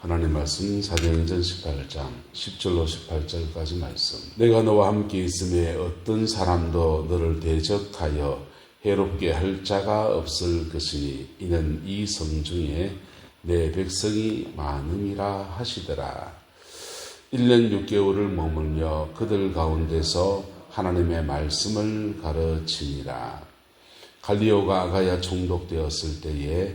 하나님 말씀 사도행전 18장 10절로 18절까지 말씀. 내가 너와 함께 있음에 어떤 사람도 너를 대적하여 해롭게 할 자가 없을 것이니 이는 이 성 중에 내 백성이 많음이라 하시더라. 1년 6개월을 머물며 그들 가운데서 하나님의 말씀을 가르치니라. 갈리오가 아가야 총독되었을 때에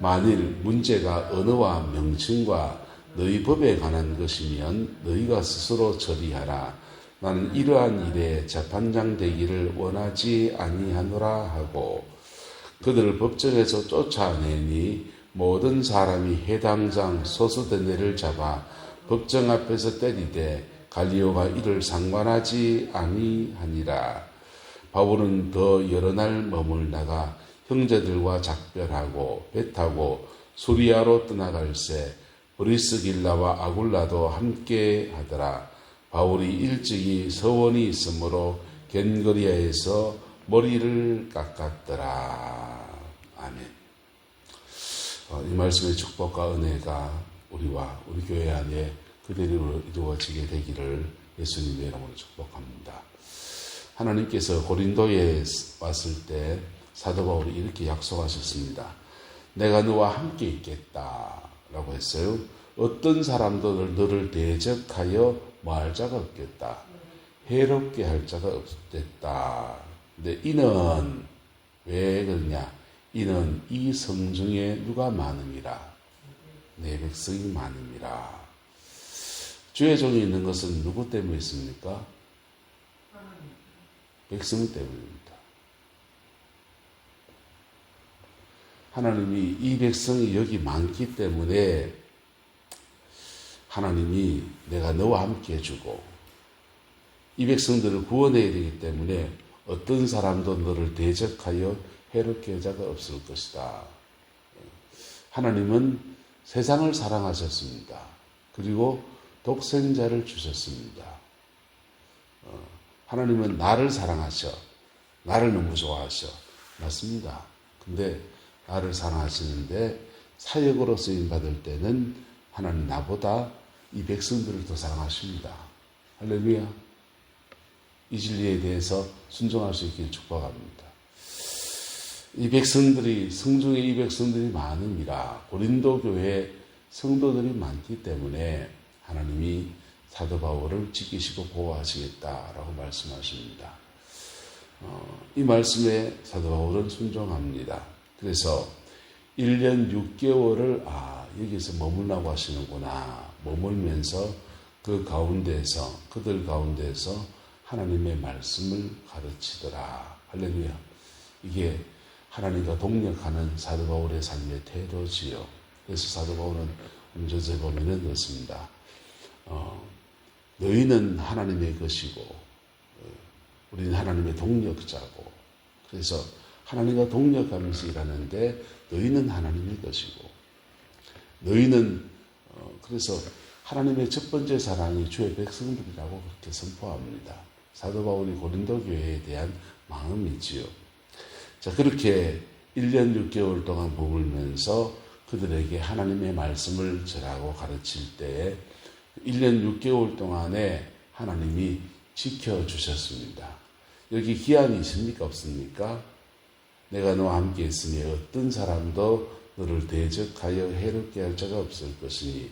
만일 문제가 언어와 명칭과 너희 법에 관한 것이면 너희가 스스로 처리하라. 나는 이러한 일에 재판장 되기를 원하지 아니하노라 하고 그들을 법정에서 쫓아내니 모든 사람이 해당장 소수대내를 잡아 법정 앞에서 때리되 갈리오가 이를 상관하지 아니하니라. 바울은 더 여러 날 머물다가 형제들과 작별하고 배 타고 수리아로 떠나갈새 브리스길라와 아굴라도 함께 하더라. 바울이 일찍이 서원이 있으므로 겐거리아에서 머리를 깎았더라. 아멘. 어, 이 말씀의 축복과 은혜가 우리와 우리 교회 안에 그대로 이루어지게 되기를 예수님의 이름으로 축복합니다. 하나님께서 고린도에 왔을 때 사도 바울이 이렇게 약속하셨습니다. 내가 너와 함께 있겠다. 라고 했어요. 어떤 사람도 너를 대적하여 뭐할 자가 없겠다. 해롭게 할 자가 없겠다. 근데 이는 왜 그러냐? 이는 이 성중에 누가 많음이라. 내 백성이 많음이라. 주의 종이 있는 것은 누구 때문에 있습니까? 백성 때문입니다. 하나님이 이 백성이 여기 많기 때문에 하나님이 내가 너와 함께 해주고 이 백성들을 구원해야 되기 때문에 어떤 사람도 너를 대적하여 해롭게 자가 없을 것이다. 하나님은 세상을 사랑하셨습니다. 그리고 독생자를 주셨습니다. 어, 하나님은 나를 사랑하셔. 나를 너무 좋아하셔. 맞습니다. 근데 나를 사랑하시는데 사역으로 쓰임 받을 때는 하나님 나보다 이 백성들을 더 사랑하십니다. 할렐루야. 이 진리에 대해서 순종할 수 있기를 축복합니다. 이 백성들이 성중에 이 백성들이 많음이라 고린도 교회 성도들이 많기 때문에 하나님이 사도 바울을 지키시고 보호하시겠다라고 말씀하십니다. 어, 이 말씀에 사도 바울은 순종합니다. 그래서 1년 6개월을 아 여기서 머물라고 하시는구나. 머물면서 그 가운데서 그들 가운데서 하나님의 말씀을 가르치더라. 할렐루야. 이게 하나님과 동력하는 사도 바울의 삶의 태도지요. 그래서 사도 바울은 음저제 보면은 그렇습니다. 어, 너희는 하나님의 것이고 어, 우리는 하나님의 동력자고. 그래서 하나님과 동력하면서 일하는데 너희는 하나님의 것이고 너희는 어, 그래서 하나님의 첫 번째 사랑이 주의 백성들이라고 그렇게 선포합니다. 사도 바울이 고린도 교회에 대한 마음이지요. 자 그렇게 1년 6개월 동안 머물면서 그들에게 하나님의 말씀을 전하고 가르칠 때에 1년 6개월 동안에 하나님이 지켜주셨습니다. 여기 기한이 있습니까? 없습니까? 내가 너와 함께 있으니 어떤 사람도 너를 대적하여 해롭게 할 자가 없을 것이니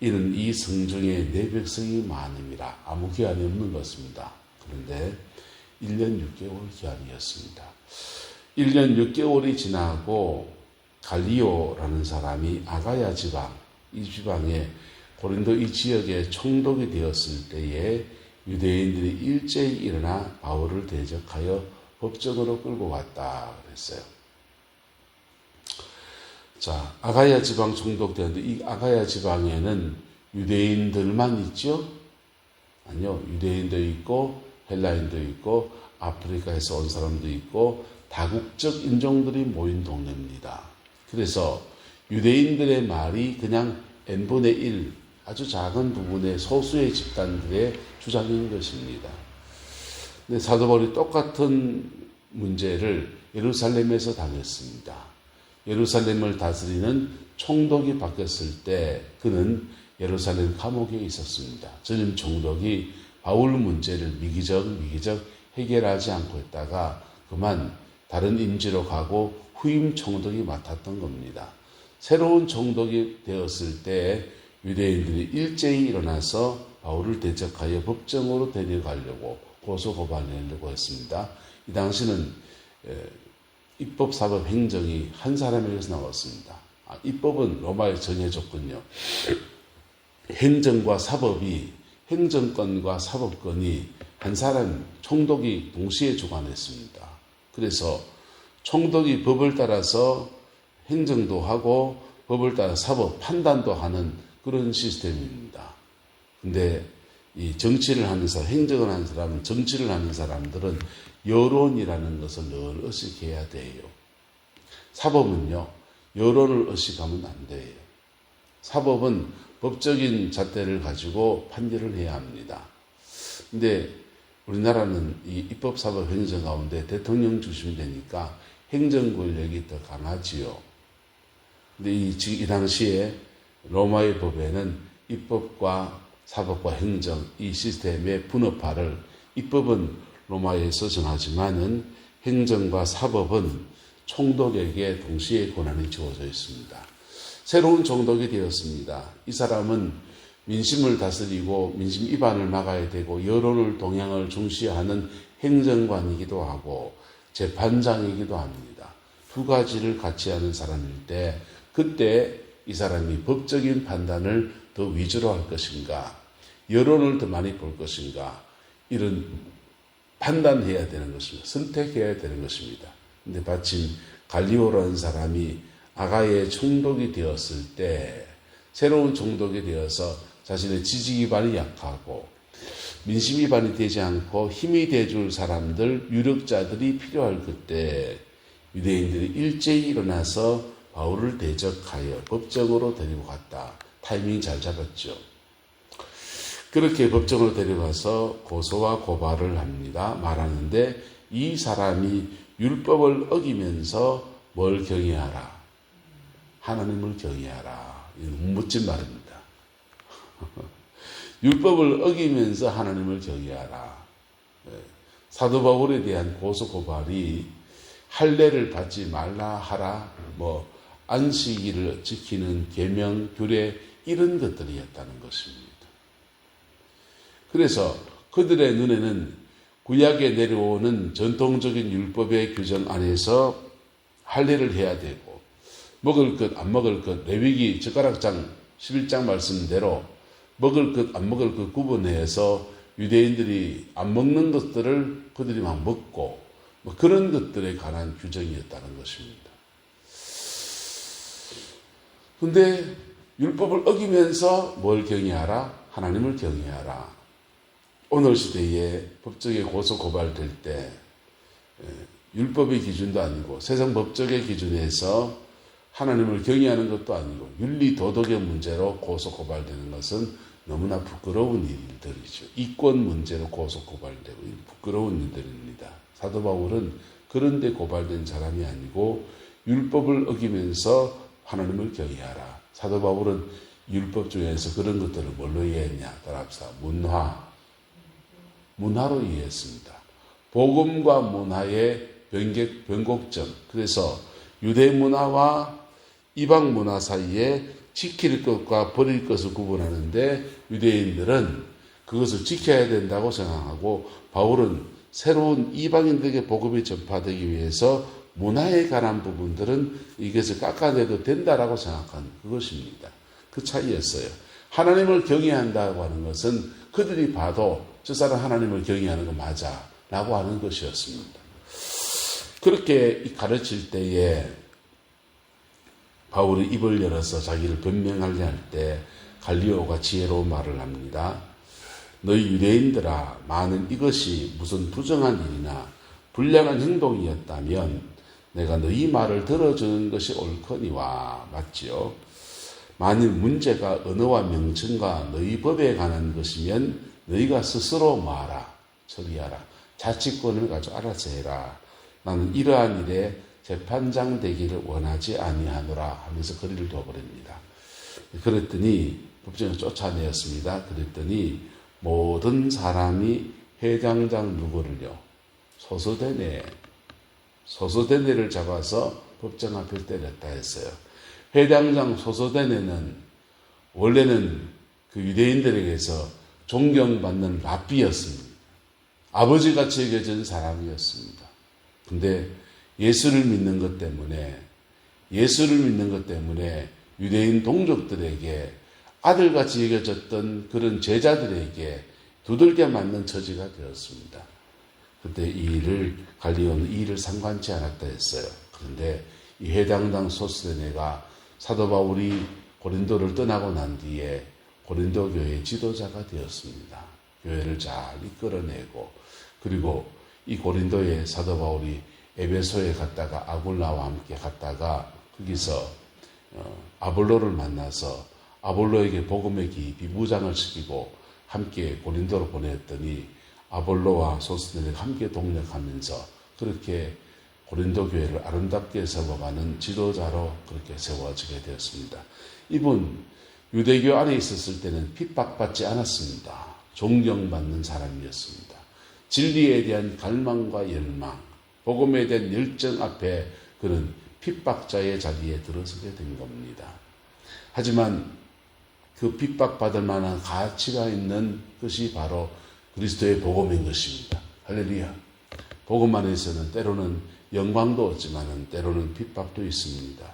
이는 이 성중에 내 백성이 많음이라 아무 기한이 없는 것입니다. 그런데 1년 6개월 기한이었습니다. 1년 6개월이 지나고 갈리오라는 사람이 아가야 지방, 이 지방에 고린도 이 지역에 총독이 되었을 때에 유대인들이 일제히 일어나 바울을 대적하여 법적으로 끌고 갔다 그랬어요. 자, 아가야 지방 총독되었는데 이 아가야 지방에는 유대인들만 있죠? 아니요. 유대인도 있고 헬라인도 있고 아프리카에서 온 사람도 있고 다국적 인종들이 모인 동네입니다. 그래서 유대인들의 말이 그냥 n분의 1 아주 작은 부분의 소수의 집단들의 주장인 것입니다. 근데 사도 바울이 똑같은 문제를 예루살렘에서 당했습니다. 예루살렘을 다스리는 총독이 바뀌었을 때 그는 예루살렘 감옥에 있었습니다. 전임 총독이 바울 문제를 미기적 미기적 해결하지 않고 있다가 그만 다른 임지로 가고 후임 총독이 맡았던 겁니다. 새로운 총독이 되었을 때 유대인들이 일제히 일어나서 바울을 대적하여 법정으로 데려가려고 고소 고발하려고 했습니다. 이 당시는 입법, 사법, 행정이 한 사람에게서 나왔습니다. 아, 입법은 로마에 정해졌군요. 행정과 사법이 행정권과 사법권이 한 사람 총독이 동시에 주관했습니다. 그래서 총독이 법을 따라서 행정도 하고 법을 따라 사법 판단도 하는 그런 시스템입니다. 근데 이 정치를 하면서 행정을 하는 사람은 정치를 하는 사람들은 여론이라는 것을 늘 의식해야 돼요. 사법은요, 여론을 의식하면 안 돼요. 사법은 법적인 잣대를 가지고 판결을 해야 합니다. 근데 우리나라는 이 입법 사법 행정 가운데 대통령 중심이 되니까 행정 권력이 더 강하지요. 근데 이, 이 당시에 로마의 법에는 입법과 사법과 행정 이 시스템의 분업화를 입법은 로마에서 정하지만은 행정과 사법은 총독에게 동시에 권한이 주어져 있습니다. 새로운 총독이 되었습니다. 이 사람은 민심을 다스리고 민심 위반을 막아야 되고 여론을 동향을 중시하는 행정관이기도 하고 재판장이기도 합니다. 두 가지를 같이 하는 사람일 때 그때 이 사람이 법적인 판단을 더 위주로 할 것인가 여론을 더 많이 볼 것인가 이런 판단해야 되는 것입니다. 선택해야 되는 것입니다. 근데 마침 갈리오라는 사람이 아가의 총독이 되었을 때 새로운 총독이 되어서 자신의 지지 기반이 약하고 민심 기반이 되지 않고 힘이 돼줄 사람들 유력자들이 필요할 그때 유대인들이 일제히 일어나서 바울을 대적하여 법정으로 데리고 갔다. 타이밍 잘 잡았죠. 그렇게 법정으로 데려가서 고소와 고발을 합니다. 말하는데 이 사람이 율법을 어기면서 뭘 경외하라? 하나님을 경외하라. 멋진 말입니다. 율법을 어기면서 하나님을 경외하라. 예. 사도 바울에 대한 고소 고발이 할례를 받지 말라 하라 뭐 안식일을 지키는 계명 규례 이런 것들이었다는 것입니다. 그래서 그들의 눈에는 구약에 내려오는 전통적인 율법의 규정 안에서 할례를 해야 되고 먹을 것, 안 먹을 것, 레위기 젓가락장 11장 말씀대로 먹을 것, 안 먹을 것 구분해서 유대인들이 안 먹는 것들을 그들이 막 먹고 뭐 그런 것들에 관한 규정이었다는 것입니다. 근데 율법을 어기면서 뭘 경외하라? 하나님을 경외하라. 오늘 시대에 법적에 고소 고발될 때 율법의 기준도 아니고 세상 법적의 기준에서 하나님을 경외하는 것도 아니고 윤리 도덕의 문제로 고소 고발되는 것은 너무나 부끄러운 일들이죠. 이권 문제로 고소 고발되고 부끄러운 일들입니다. 사도 바울은 그런데 고발된 사람이 아니고 율법을 어기면서 하나님을 경외하라. 사도 바울은 율법 중에서 그런 것들을 뭘로 이해했냐? 따라합시다. 문화. 문화로 이해했습니다. 복음과 문화의 변격, 변곡점. 그래서 유대 문화와 이방 문화 사이에 지킬 것과 버릴 것을 구분하는데 유대인들은 그것을 지켜야 된다고 생각하고 바울은 새로운 이방인들에게 복음이 전파되기 위해서 문화에 관한 부분들은 이것을 깎아내도 된다라고 생각한 그것입니다. 그 차이였어요. 하나님을 경외한다고 하는 것은 그들이 봐도 저 사람 하나님을 경외하는 거 맞아 라고 하는 것이었습니다. 그렇게 가르칠 때에 바울이 입을 열어서 자기를 변명하려 할 때 갈리오가 지혜로운 말을 합니다. 너희 유대인들아 만일 이것이 무슨 부정한 일이나 불량한 행동이었다면 내가 너희 말을 들어주는 것이 옳거니와 맞지요. 만일 문제가 언어와 명칭과 너희 법에 관한 것이면 너희가 스스로 말하, 처리하라. 자치권을 가지고 알아서 해라. 나는 이러한 일에 재판장 되기를 원하지 아니하노라 하면서 거리를 둬버립니다. 그랬더니 법정에 쫓아내었습니다. 그랬더니 모든 사람이 회장장 누구를요? 소소대네. 소소대네를 잡아서 법정 앞에 때렸다 했어요. 회장장 소소대네는 원래는 그 유대인들에게서 존경받는 랍비였습니다. 아버지같이 여겨진 사람이었습니다. 근데 예수를 믿는 것 때문에 예수를 믿는 것 때문에 유대인 동족들에게 아들같이 여겨졌던 그런 제자들에게 두들겨 맞는 처지가 되었습니다. 그때 이 일을 갈리오는 이 일을 상관치 않았다 했어요. 그런데 이 해당당 소스데네가 사도 바울이 고린도를 떠나고 난 뒤에 고린도 교회의 지도자가 되었습니다. 교회를 잘 이끌어내고 그리고 이 고린도에 사도 바울이 에베소에 갔다가 아굴라와 함께 갔다가 거기서 어, 아볼로를 만나서 아볼로에게 복음의 깊이 무장을 시키고 함께 고린도로 보냈더니 아볼로와 소스들이 함께 동력하면서 그렇게 고린도 교회를 아름답게 세워가는 지도자로 그렇게 세워지게 되었습니다. 이분 유대교 안에 있었을 때는 핍박받지 않았습니다. 존경받는 사람이었습니다. 진리에 대한 갈망과 열망, 복음에 대한 열정 앞에 그는 핍박자의 자리에 들어서게 된 겁니다. 하지만 그 핍박받을 만한 가치가 있는 것이 바로 그리스도의 복음인 것입니다. 할렐루야. 복음 안에서는 때로는 영광도 없지만은 때로는 핍박도 있습니다.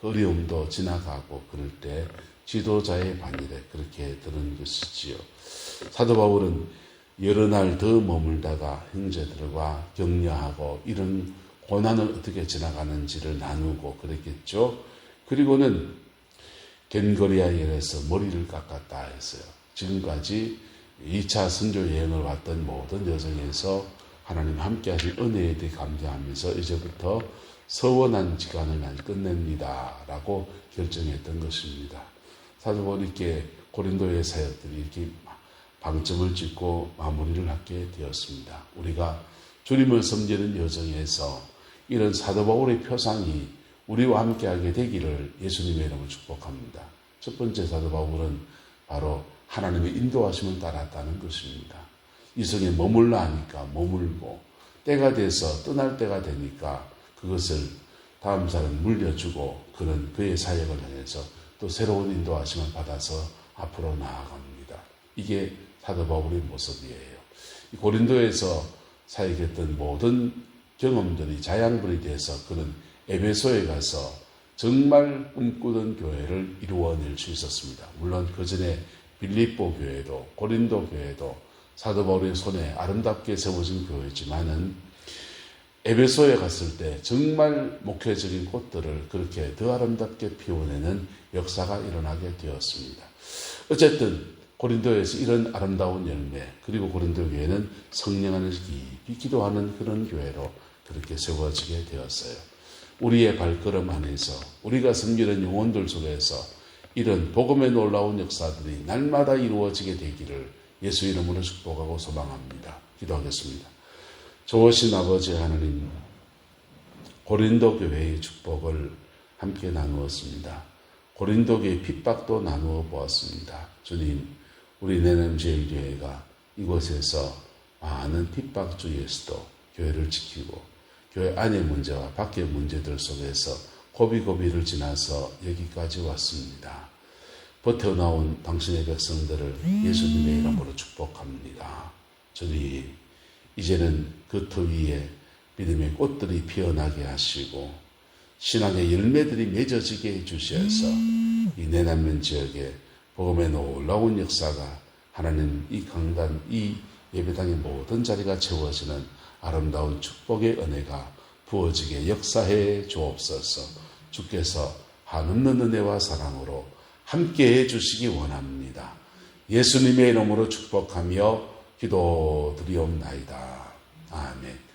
그 어려움도 지나가고 그럴 때 지도자의 반일에 그렇게 드는 것이지요. 사도 바울은 여러 날 더 머물다가 형제들과 격려하고 이런 고난을 어떻게 지나가는지를 나누고 그랬겠죠. 그리고는 겐거리아에서 머리를 깎았다 했어요. 지금까지 2차 선조 여행을 왔던 모든 여정에서 하나님 함께 하실 은혜에 대해 감사하면서 이제부터 서원한 기간을 난 끝냅니다. 라고 결정했던 것입니다. 사도 바울께 고린도의 사역들이 이렇게 방점을 찍고 마무리를 하게 되었습니다. 우리가 주님을 섬기는 여정에서 이런 사도 바울의 표상이 우리와 함께하게 되기를 예수님의 이름으로 축복합니다. 첫 번째 사도 바울은 바로 하나님의 인도하심을 따랐다는 것입니다. 이성에 머물라 하니까 머물고 때가 돼서 떠날 때가 되니까 그것을 다음 사람 물려주고 그는 그의 사역을 향해서 또 새로운 인도하심을 받아서 앞으로 나아갑니다. 이게 사도 바울의 모습이에요. 고린도에서 사역했던 모든 경험들이 자양분이 돼서 그는 에베소에 가서 정말 꿈꾸던 교회를 이루어낼 수 있었습니다. 물론 그 전에 빌립보 교회도 고린도 교회도 사도 바울의 손에 아름답게 세워진 교회지만은 에베소에 갔을 때 정말 목회적인 꽃들을 그렇게 더 아름답게 피워내는 역사가 일어나게 되었습니다. 어쨌든 고린도에서 이런 아름다운 열매 그리고 고린도 교회는 성령 안에서 깊이 기도하는 그런 교회로 그렇게 세워지게 되었어요. 우리의 발걸음 안에서 우리가 섬기는 영혼들 속에서 이런 복음의 놀라운 역사들이 날마다 이루어지게 되기를 예수 이름으로 축복하고 소망합니다. 기도하겠습니다. 좋으신 아버지 하나님, 고린도 교회의 축복을 함께 나누었습니다. 고린도 교회 핍박도 나누어 보았습니다. 주님, 우리 내남제일 교회가 이곳에서 많은 핍박 주에서도 교회를 지키고 교회 안의 문제와 밖의 문제들 속에서 고비고비를 지나서 여기까지 왔습니다. 버텨나온 당신의 백성들을 예수님의 이름으로 축복합니다. 주님, 이제는 그 터 위에 믿음의 꽃들이 피어나게 하시고 신앙의 열매들이 맺어지게 해주셔서 이 내남면 지역에 복음의 놀라운 역사가 하나님 이 강단, 이 예배당의 모든 자리가 채워지는 아름다운 축복의 은혜가 부어지게 역사해 주옵소서 주께서 한없는 은혜와 사랑으로 함께 해주시기 원합니다. 예수님의 이름으로 축복하며 기도드리옵나이다. 아멘.